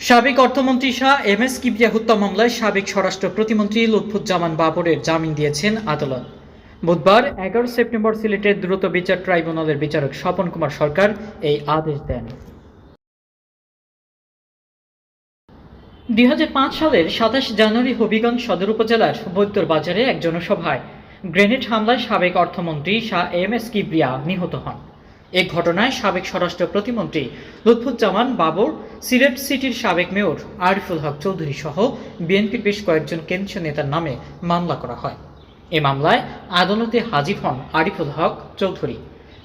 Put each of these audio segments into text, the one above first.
সাবেক অর্থমন্ত্রী Shah M S Kibria হত্যা মামলায় সাবেক স্বরাষ্ট্র প্রতিমন্ত্রী লুৎফুজ্জামান বাবরের জামিন দিয়েছেন আদালত। বুধবার এগারো সেপ্টেম্বর সিলেটের দ্রুত বিচার ট্রাইব্যুনালের বিচারক স্বপন কুমার সরকার এই আদেশ দেন। দুই হাজার পাঁচ সালের সাতাশ জানুয়ারি হবিগঞ্জ সদর উপজেলার বৈদ্যর বাজারে এক জনসভায় গ্রেনেড হামলায় সাবেক অর্থমন্ত্রী শাহ এম এস কিবরিয়া নিহত হন। এ ঘটনায় সাবেক স্বরাষ্ট্র প্রতিমন্ত্রী লুৎফুজ্জামান বাবর, সিলেট সিটির সাবেক মেয়র আরিফুল হক চৌধুরী সহ বিএনপির বেশ কয়েকজন কেন্দ্রীয় নেতার নামে মামলা করা হয়। এ মামলায় আদালতে হাজির হন আরিফুল হক চৌধুরী।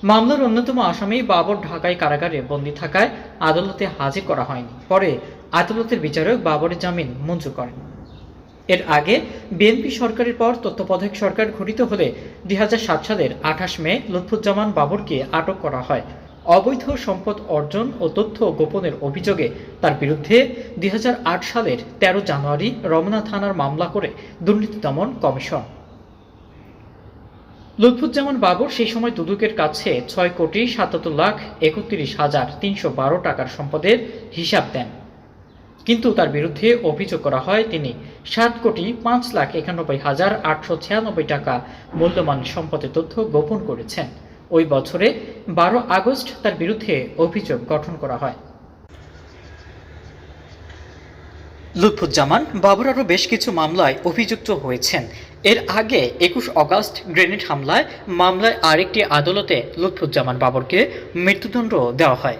মামলার অন্যতম আসামি বাবর ঢাকায় কারাগারে বন্দী থাকায় আদালতে হাজির করা হয়নি। পরে আদালতের বিচারক বাবরের জামিন মঞ্জুর করেন। এর আগে বিএনপি সরকারের পর তত্ত্বাবধায়ক সরকার গঠিত হলে দুই হাজার সাত সালের আঠাশ মে লুৎফুজ্জামান বাবরকে আটক করা হয়। অবৈধ সম্পদ অর্জন ও তথ্য গোপনের অভিযোগে তার বিরুদ্ধে দুই হাজার আট সালের তেরো জানুয়ারি রমনা থানার মামলা করে দুর্নীতি দমন কমিশন। লুৎফুজ্জামান বাবর সেই সময় দুদকের কাছে ছয় কোটি সাতাত্তর লাখ একত্রিশ হাজার তিনশো বারো টাকার সম্পদের হিসাব দেন। কিন্তু তার বিরুদ্ধে অভিযোগ করা হয় তিনি সাত কোটি পাঁচ লাখ একানব্বই হাজার আটশো ছিয়ানব্বই টাকা মূল্যমান সম্পদের তথ্য গোপন করেছেন। ওই বছরে বারো আগস্ট তার বিরুদ্ধে অভিযোগ গঠন করা হয়। লুৎফুজ্জামান বাবর আরও বেশ কিছু মামলায় অভিযুক্ত হয়েছেন। এর আগে একুশ অগাস্ট গ্রেনেড হামলায়, মামলায় আরেকটি আদালতে লুৎফুজ্জামান বাবরকে মৃত্যুদণ্ড দেওয়া হয়।